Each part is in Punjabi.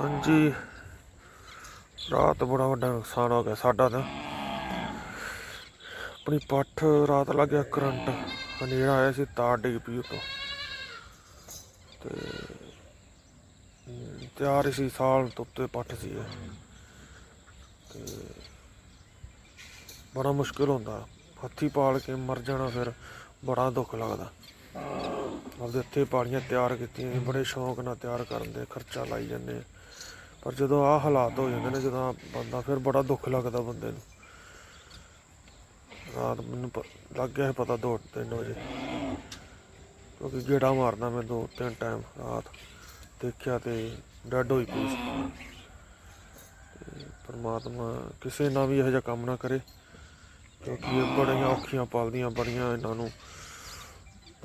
ਹਾਂਜੀ। ਰਾਤ ਬੜਾ ਵੱਡਾ ਨੁਕਸਾਨ ਹੋ ਗਿਆ ਸਾਡਾ ਤਾਂ। ਆਪਣੀ ਪੱਠ ਰਾਤ ਲੱਗ ਗਿਆ ਕਰੰਟ। ਹਨੇਰਾ ਆਇਆ ਸੀ, ਤਾਰ ਡਿੱਗ ਪਈ ਉਤੋਂ। ਤੇ ਤਿਆਰ ਹੀ ਸੀ, ਸਾਲ ਤੋਂ ਪੱਠ ਸੀ ਇਹ। ਤੇ ਬੜਾ ਮੁਸ਼ਕਿਲ ਹੁੰਦਾ। ਹੱਥੀ ਪਾਲ ਕੇ ਮਰ ਜਾਣਾ ਫਿਰ ਬੜਾ ਦੁੱਖ ਲੱਗਦਾ। ਆਪਦੇ ਹੱਥੇ ਪਾਲੀਆਂ ਤਿਆਰ ਕੀਤੀਆਂ ਸੀ, ਬੜੇ ਸ਼ੌਂਕ ਨਾਲ ਤਿਆਰ ਕਰਨ ਦੇ ਖਰਚਾ ਲਾਈ ਜਾਂਦੇ ਪਰ ਜਦੋਂ ਆਹ ਹਾਲਾਤ ਹੋ ਜਾਂਦੇ ਨੇ ਜਦੋਂ ਬੰਦਾ ਫਿਰ ਬੜਾ ਦੁੱਖ ਲੱਗਦਾ ਬੰਦੇ ਨੂੰ। ਰਾਤ ਮੈਨੂੰ ਲੱਗ ਗਿਆ ਸੀ ਪਤਾ ਦੋ ਤਿੰਨ ਵਜੇ। ਕਿਉਂਕਿ ਗੇੜਾ ਮਾਰਨਾ ਮੈਂ ਦੋ ਤਿੰਨ ਟਾਈਮ ਰਾਤ ਦੇਖਿਆ ਤੇ ਡੈਡ ਹੋਈ ਪਈ ਪਰਮਾਤਮਾ ਕਿਸੇ ਨਾਲ ਵੀ ਇਹੋ ਜਿਹਾ ਕੰਮ ਨਾ ਕਰੇ ਕਿਉਂਕਿ ਇਹ ਬੜੀਆਂ ਔਖੀਆਂ ਪਾਲਦੀਆਂ ਬੜੀਆਂ ਇਹਨਾਂ ਨੂੰ।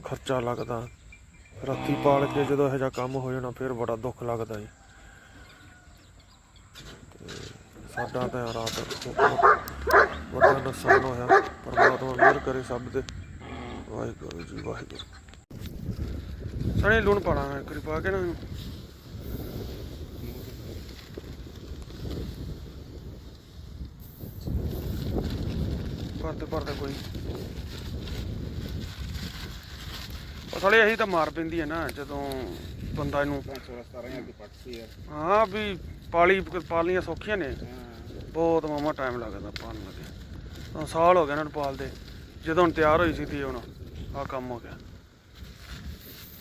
ਖਰਚਾ ਲੱਗਦਾ। ਰਾਤੀ ਪਾਲ ਕੇ ਜਦੋਂ ਇਹੋ ਜਿਹਾ ਕੰਮ ਹੋ ਜਾਣਾ, ਫਿਰ ਬੜਾ ਦੁੱਖ ਲੱਗਦਾ ਜੀ। ਸਾਡਾ ਤਾਂ ਰਾਤ ਬਹੁਤ ਨੁਕਸਾਨ ਹੋਇਆ। ਪਰਮਾਤਮਾ ਮਿਹਰ ਕਰੇ ਸਭ ਤੇ। ਵਾਹਿਗੁਰੂ ਜੀ, ਵਾਹਿਗੁਰੂ। ਸਣੇ ਲੂਣ ਪਾਣਾ ਕਿਰਪਾ ਕੇ ਨਾ। ਭਰਦੇ ਭਰਦੇ ਕੋਈ। ਉਹ ਸਾਲੇ ਇਹੀ ਤਾਂ ਮਾਰ ਪੈਂਦੀ ਹੈ ਨਾ ਜਦੋਂ ਬੰਦਾ ਇਹਨੂੰ 16 17 ਦੀ ਪੱਟ ਸੀ ਯਾਰ। ਹਾਂ ਵੀ ਪਾਲੀ ਪਾਲੀਆਂ ਸੌਖੀਆਂ ਨੇ। ਬਹੁਤ ਮਾਮਾ ਟਾਈਮ ਲੱਗਦਾ ਪਾਲਣ ਲੱਗੇ ਤਾਂ ਸਾਲ ਹੋ ਗਿਆ ਇਹਨਾਂ ਨੂੰ ਪਾਲਦੇ। ਜਦੋਂ ਹੁਣ ਤਿਆਰ ਹੋਈ ਸੀ ਤੀ ਹੁਣ ਆਹ ਕੰਮ ਹੋ ਗਿਆ।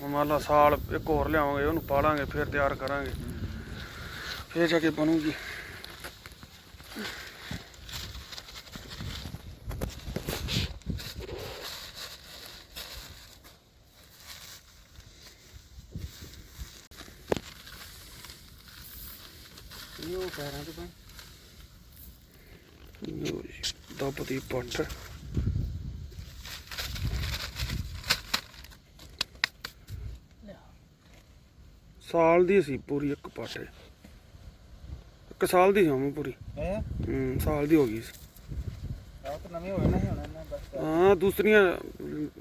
ਹੁਣ ਮੰਨ ਲਾ ਸਾਲ ਇੱਕ ਹੋਰ ਲਿਆਵਾਂਗੇ ਉਹਨੂੰ ਪਾਲਾਂਗੇ ਫਿਰ ਤਿਆਰ ਕਰਾਂਗੇ। ਫਿਰ ਜਾ ਕੇ ਬਣੂਗੀ। ਇਹ ਪੈਰਾਂ ਤੇ ਪਾ ਲਓ ਜੀ, ਦੱਬ ਦੀ ਪੱਟ। ਸਾਲ ਦੀ ਸੀ ਪੂਰੀ ਇੱਕ ਪੱਟ। ਇੱਕ ਸਾਲ ਦੀ ਸੀ ਪੂਰੀ। ਹੈ? ਹੂੰ ਸਾਲ ਦੀ ਹੋ ਗਈ ਸੀ। ਆਹ ਤਾਂ ਨਵੀਂ ਹੋਏ ਨਾ ਹੁਣ ਇਹਨਾਂ ਬਸ। ਹਾਂ ਦੂਸਰੀਆਂ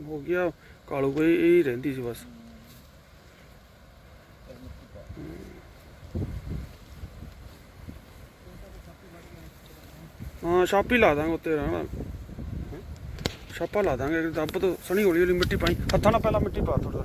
ਹੋ ਗਿਆ ਕਾਲੂ ਕੋਈ ਇਹ ਹੀ ਰਹਿੰਦੀ ਸੀ ਬਸ। ਹਾਂ, ਛਾਪ ਹੀ ਲਾ ਦਾਂਗੇ ਉੱਤੇ ਰਹਿਣਾ ਛਾਪਾ ਲਾ ਦਾਂਗੇ ਦੱਬ ਤੋਂ ਸਣੀ ਹੌਲੀ ਹੌਲੀ ਮਿੱਟੀ ਪਾਈ। ਹੱਥਾਂ ਨਾਲ ਪਹਿਲਾਂ ਮਿੱਟੀ ਪਾ ਥੋੜਾ